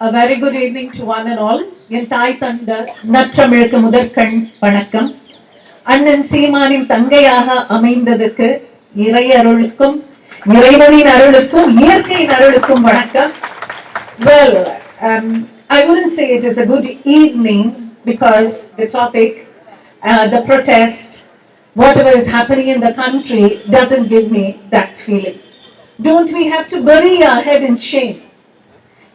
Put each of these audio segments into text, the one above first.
A very good evening to one and all. என் தாய் தந்த நற்றமிழுக்கு முதற்கண் வணக்கம் அண்ணன் சீமானின் தங்கையாக அமைந்ததுக்கு இறையருளுக்கும் இறைவனின் அருளுக்கும் இயற்கையின் அருளுக்கும் வணக்கம் Well, um, I wouldn't say it is a good evening because the topic, uh, the protest, whatever is happening in the country doesn't give me that feeling. Don't we have to bury our head in shame?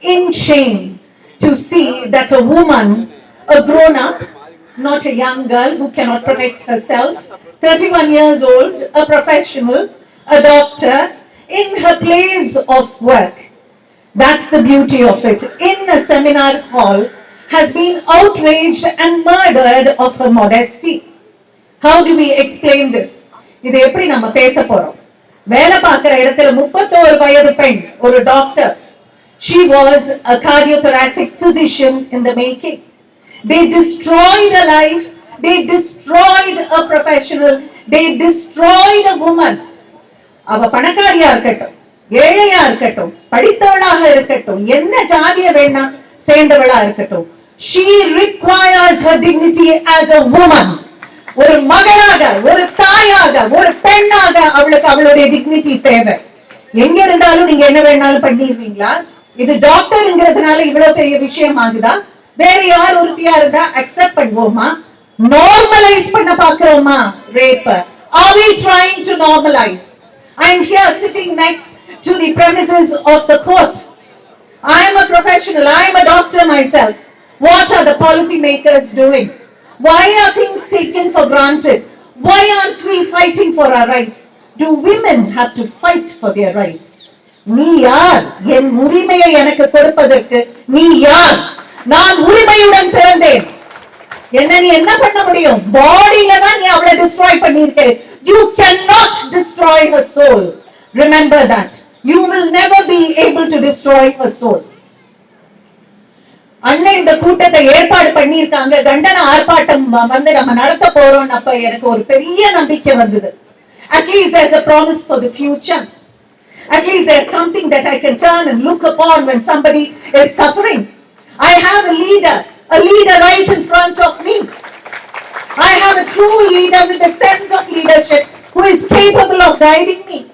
in shame to see that a woman, a grown up, not a young girl who cannot protect herself, 31 years old, a professional, a doctor, in her place of work. That's the beauty of it. In a seminar hall, has been outraged and murdered of her modesty. How do we explain this? இது எப்படி நம்ம பேச போறோம் வேலை பார்க்கிற இடத்துல முப்பத்தோரு வயது பெண் ஒரு doctor She was a cardiothoracic physician in the making. They destroyed a life, they destroyed a professional, they destroyed a woman. அவ பணக்காரியா இருக்கட்டும் ஏழையா இருக்கட்டும் படித்தவளாக இருக்கட்டும் என்ன ஜாதிய வேணா சேர்ந்தவளா இருக்கட்டும் she requires her dignity as a woman ஒரு மகளாக ஒரு தாயாக ஒரு பெண்ணாக அவளுக்கு அவளுடைய டிக்னிட்டி தேவை எங்க இருந்தாலும் நீங்க என்ன வேணாலும் பண்ணிடுவீங்களா இது டாக்டர்ங்கிறதுனால இவ்வளவு பெரிய விஷயம் ஆகுதா வேற யார் உறுதியா இருந்தா அக்செப்ட் பண்ணுவோமா நார்மலைஸ் பண்ண பாக்குறோமா ரேப்ப are we trying to normalise I'm here sitting next to the premises of the court I'm a professional I'm a doctor myself what are the policy makers doing Why are things taken for granted? Why aren't we fighting for our rights? Do women have to fight for their rights? நீ யார்? என் உரிமையை எனக்கு கொடுப்பதற்கு நீ யார்? நான் உரிமையுடன் பிறந்தேன். என்ன நீ என்ன பண்ண முடியும்? பாடியில தான் நீ அவளை டிஸ்ட்ராய் பண்ணிருக்க you can not destroy her soul remember that you will never be able to destroy her soul அண்ணன் இந்த கூட்டத்தை ஏற்பாடு பண்ணியிருக்காங்க. கண்டன ஆர்ப்பாட்டம் வந்து நம்ம நடத்த போறோம் அப்ப எனக்கு ஒரு பெரிய நம்பிக்கை வந்தது. At least as a promise for the future at least there's something that I can turn and look upon when somebody is suffering. I have a leader, a leader right in front of me. I have a true leader with a sense of leadership who is capable of guiding me,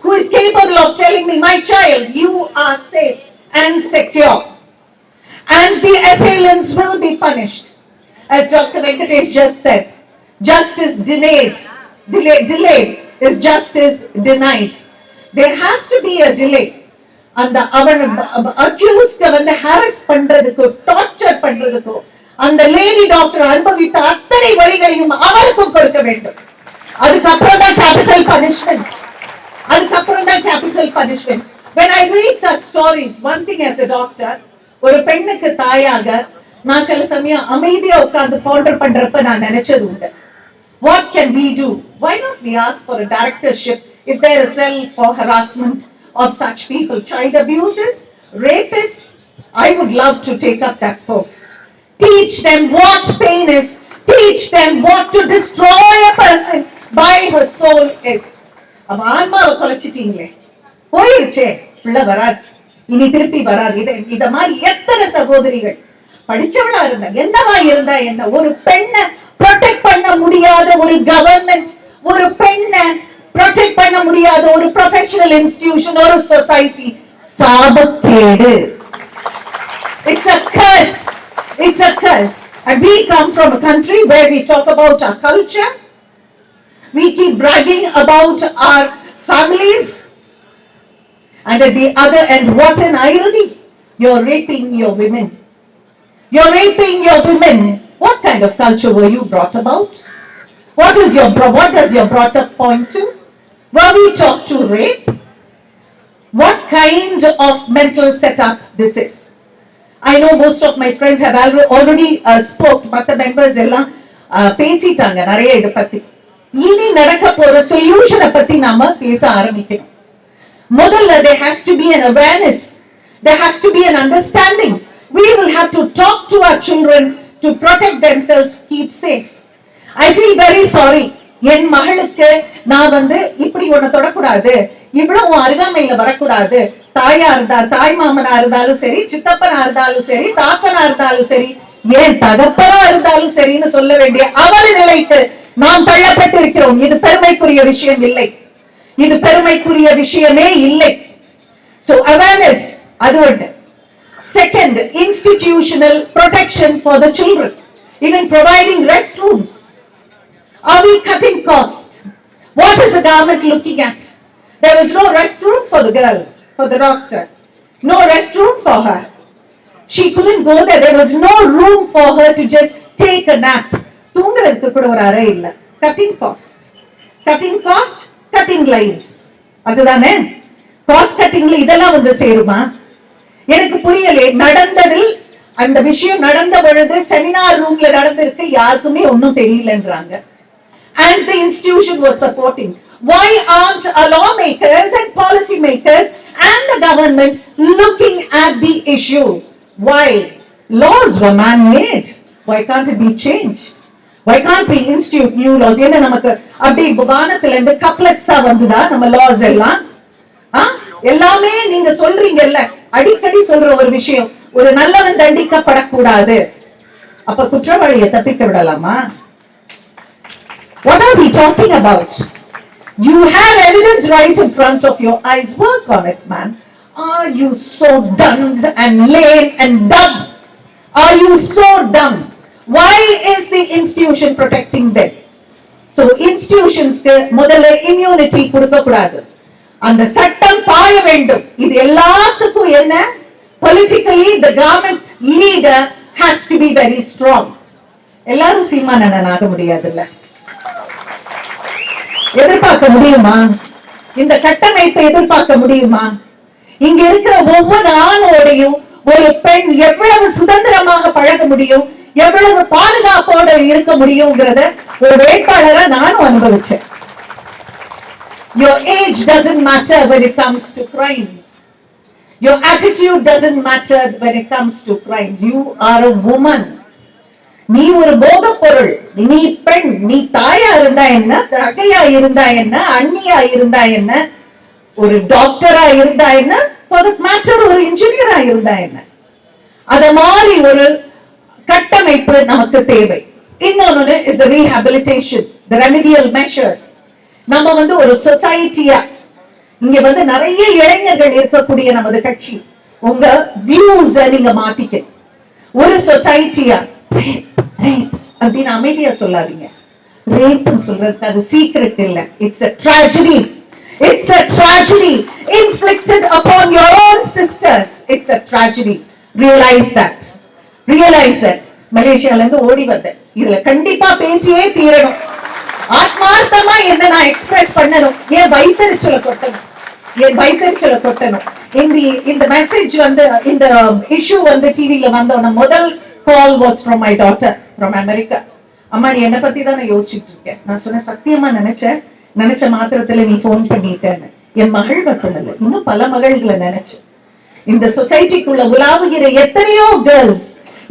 who is capable of telling me, my child, you are safe and secure. And the assailants will be punished. As Dr. Venkatesh just said, justice denied, delay, delayed is justice denied. There has to be a delay. அந்த அவன் அக்யூஸ்ட வந்து harass பண்றதுக்கோ torture பண்றதுக்கோ அந்த lady doctor அனுபவித்த அத்தனை வழிகளையும் அவளுக்கும் கொடுக்க வேண்டும். அதுக்கப்புறம் தான் கேபிட்டல் பனிஷ்மெண்ட் அதுக்கப்புறம் தான் capital punishment when i read such stories one thing as a doctor ஒரு பெண்ணுக்கு தாயாக நான் சில சமயம் அமைதியா உட்கார்ந்து பாண்டர் பண்றப்ப நான் நினைச்சது உண்டு. What can we do why not we ask for a directorship? If there is cell for harassment of such people child abusers, rapists i would love to take up that post teach them what pain is teach them what to destroy a person by her soul is அவன் ஆன்மாவை குலைச்சிட்டீங்களே போயிருச்சே பிள்ளை வராது இனி திருப்பி வராது இதை இத மாதிரி எத்தனை சகோதரிகள் படிச்சவளா இருந்தா என்னவா இருந்தா என்ன ஒரு பெண்ணை ப்ரொடெக்ட் பண்ண முடியாத ஒரு கவர்மெண்ட் ஒரு பெண்ணை ப்ரொடெக்ட் பண்ண முடியாத ஒரு ப்ரொஃபஷனல் இன்ஸ்டிடியூஷன் ஒரு society சாபக்கேடு It's a curse. It's a curse. And we come from a country where we talk about our culture. We keep bragging about our families. And at the other end, what an irony. You're raping your women. You're raping your women. What kind of culture were you brought about? What is your, bro- what does your brought up point to? Were we taught to rape? What kind of mental setup this is? I know most of my friends have alre- already uh, spoke, மத்த members எல்லாம் uh, பேசிட்டாங்க நிறைய இத பத்தி இனி நடக்க போற சொல்யூஷனை பத்தி நாம பேச ஆரம்பிக்கணும் முதல்ல there has to be an awareness there has to be an understanding we will have to talk to our children to protect themselves keep safe I feel very sorry என் மகளுக்கு நான் வந்து இப்படி உன்னை தொடக்கூடாது. இவ்வளவு அருகாமையில வரக்கூடாது. தாயா இருந்தா தாய் மாமனா இருந்தாலும் சரி சித்தப்பனா இருந்தாலும் சரி தாத்தனா இருந்தாலும் சரி ஏன் தகப்பனா இருந்தாலும் சரின்னு சொல்ல வேண்டிய அவல நிலைக்கு நாம் தள்ளப்பட்டிருக்கிறோம். இது பெருமைக்குரிய விஷயம் இல்லை. இது பெருமைக்குரிய விஷயமே இல்லை. சோ அவேர்னஸ் அது ஒன்று second institutional protection for the children providing rest room are we cutting cost what is the government looking at there was no restroom for the girl for the doctor no restroom for her she couldn't go there there was no room for her to just take a nap தூங்குறதுக்கு கூட ஒரு அறை இல்ல cutting cost cutting cost cutting lives அதுதானே cost கட்டிங்ல இதெல்லாம் வந்து சேருமா எனக்கு புரியலே நடந்ததில் அந்த விஷயம் நடந்த பொழுது செமினார் ரூம்ல நடந்திருக்கு யாருக்குமே ஒன்னும் தெரியலன்றாங்க and the institution was supporting why aren't our lawmakers and policymakers and the government looking at the issue why laws were man made why can't it be changed why can't we institute new laws என்ன நமக்கு அப்படி வானத்துல இருந்து கப்லெட்ஸா வந்துதா நம்ம loss எல்லாம் எல்லாமே நீங்க சொல்றீங்கல்ல அடிக்கடி சொல்ற ஒரு விஷயம் ஒரு நல்லவன் தண்டிக்கப்படக்கூடாது அப்ப குற்றவாளியை தப்பிக்க விடலாமா What are we talking about? You have evidence right in front of your eyes. Work on it, man. Are you so dunce and lame and dumb? Are you so dumb? Why is the institution protecting them? So institutionsக்கு முதல்ல immunity கொடுக்க கூடாது அந்த சட்டம் பாய வேண்டும் இது எல்லாத்துக்கும் என்ன politically the government leader has to be very strong எல்லாரும் சீமானண்ணன் ஆக முடியாதுல்ல எதிர்பார்க்க முடியுமா இந்த கட்டமைப்பை எதிர்பார்க்க முடியுமா இங்க இருக்கிற ஒவ்வொரு ஆணோடையும் ஒரு பெண் எவ்வளவு சுதந்திரமாக பழக முடியும் எவ்வளவு பாதுகாப்போட இருக்க முடியுங்கிறத ஒரு வேட்பாளரா நானும் அனுபவிச்சேன் Your age doesn't matter when it comes to crimes. Your attitude doesn't matter when it comes to crimes. You are a woman. நீ ஒரு போகப் பொருள் நீ பெண் நீ தாயா இருந்தா என்ன தகையா இருந்தா என்ன அண்ணியா இருந்தா என்ன ஒரு டாக்டரா இருந்தா என்ன for ஒரு இன்ஜினியரா இருந்தா என்ன. அத மாதிரி ஒரு கட்டமைப்பு நமக்கு தேவை. இன்னொன்னு is the rehabilitation the measures நம்ம வந்து ஒரு சொசைட்டியா இங்க வந்து நிறைய இளைஞர்கள் இருக்கக்கூடிய நமது கட்சி. உங்க வியூஸ் நீங்க மாத்திக்க ஒரு சொசைட்டியா அப்படின்னு அமைதியா சொல்லாதீங்க. ரேப்னு சொல்றதுக்கு அது சீக்ரெட் இல்ல. It's a tragedy it's a tragedy inflicted upon your own sisters it's a tragedy realise that realise that மலேசியால இருந்து ஓடி வந்தேன் இதுல கண்டிப்பா பேசியே தீரணும். ஆத்மார்த்தமா என்ன நான் எக்ஸ்பிரஸ் பண்ணணும்? ஏன் வைத்தறிச்சல கொட்டணும்? என் வைத்தறிச்சல கொட்டணும்? இந்த இந்த மெசேஜ் வந்து இந்த இஷ்யூ வந்து டிவியில வந்தோன முதல் call was from my daughter from America அம்மா நீ என்னை பத்தி தான் நான் யோசிச்சுட்டு இருக்கேன் நான் சொன்னேன் சத்தியமா நினைச்சேன் நினைச்ச மாத்திரத்துல நீ போன் பண்ணிட்டேன்னு. என் மகள் மட்டும் இல்லை இன்னும் பல மகள்களை நினைச்சு. இந்த சொசைட்டிக்குள்ள உலாவுகிற எத்தனையோ கேர்ள்ஸ்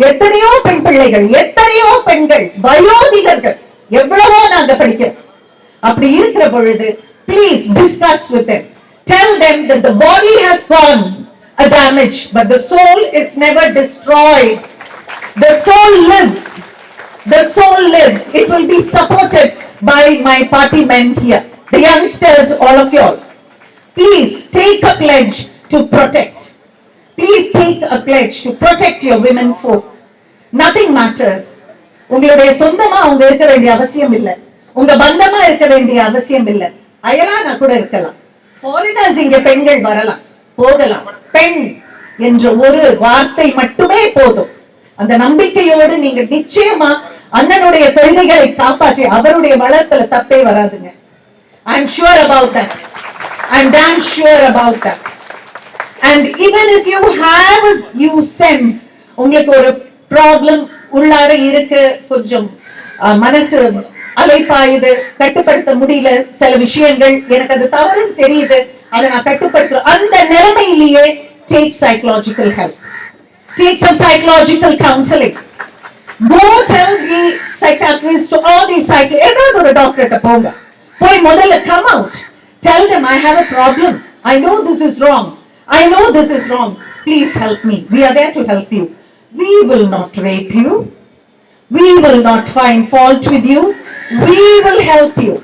எத்தனையோ பெண் பிள்ளைகள் எத்தனையோ பெண்கள் வயோதிகர்கள் எவ்வளவோ நாங்க படிக்கிறோம். அப்படி இருக்கிற பொழுது please discuss with them. Tell them that the body has gone a damage but the soul is never destroyed. The soul lives the soul lives it will be supported by my party men here the youngsters all of y'all please take a pledge to protect please take a pledge to protect your women folk nothing matters உங்களுடைய சொந்தமா அவங்க இருக்க வேண்டிய அவசியம் இல்லை உங்க பந்தமா இருக்க வேண்டிய அவசியம் இல்ல அயலானா கூட இருக்கலாம் ஃபாரினர்ஸ் இங்க பெண்கள் வரலாம் போகலாம் பெண் என்ற ஒரு வார்த்தை மட்டுமே போதும் அந்த நம்பிக்கையோடு நீங்க நிச்சயமா அண்ணனுடைய கொள்கைகளை காப்பாற்றி அவருடைய வளர்ப்புல தப்பே வராதுங்க. I'm sure about that I'm damn sure about that and even if you have you sense உங்களுக்கு ஒரு ப்ராப்ளம் உள்ளார இருக்கு கொஞ்சம் மனசு அலைப்பாயுது கட்டுப்படுத்த முடியல சில விஷயங்கள் எனக்கு அது தவறுன்னு தெரியுது அதை நான் கட்டுப்படுத்துறேன் அந்த நிலைமையிலேயே take psychological help take some psychological counselling Go tell the psychiatrist to all these psych ஏதாவது ஒரு டாக்டர்கிட்ட போங்க போய் முதல்ல come out tell them I have a problem I know this is wrong I know this is wrong. Please help me. We are there to help you. We will not rape you. We will not find fault with you. We will help you.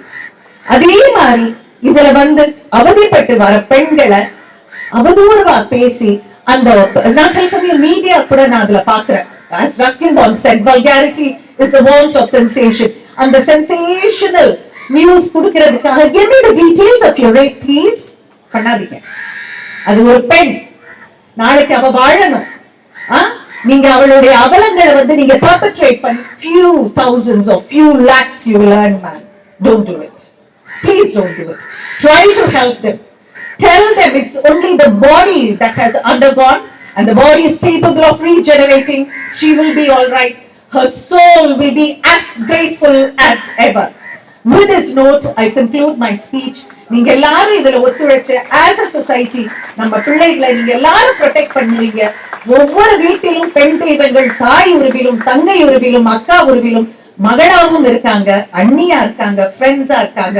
அதே மாதிரி இதுல வந்து அவதிப்பட்டு வர பெண்களை அவதூறுவா பேசி அந்த நான் சில சமயம் மீடியா கூட நான் அதுல பாக்குறேன் vulgarity is the வாஞ்ச் of sensation அந்த சென்சேஷனல் நியூஸ் கொடுக்கிறதுக்காக என்னோட details of your rate please பண்ணாதீங்க அது ஒரு பெண் நாளைக்கு அவ வாழணும் நீங்க அவளுடைய அவலங்களை வந்து நீங்க பர்பட்ரேட் பண்ணி few thousands of few lakhs you learn man don't do it please don't do it try to help them tell them it's only the body that has undergone and the body is capable of regenerating she will be all right her soul will be as graceful as ever With this note, I conclude my speech. நீங்க எல்லாரும் இதுல ஒத்துழைச்சு as a society நம்ம பிள்ளைகளை நீங்க எல்லாரும் protect பண்ணுவீங்க ஒவ்வொரு வீட்டிலும் பெண் தெய்வங்கள் தாய் உருவிலும் தங்கை உருவிலும் அக்கா உருவிலும் மகளாவும் இருக்காங்க அண்ணியா இருக்காங்க ஃப்ரெண்ட்ஸா இருக்காங்க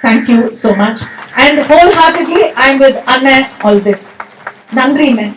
protect them thank you so much and wholeheartedly i'm with அண்ணன் all this நன்றி மேம்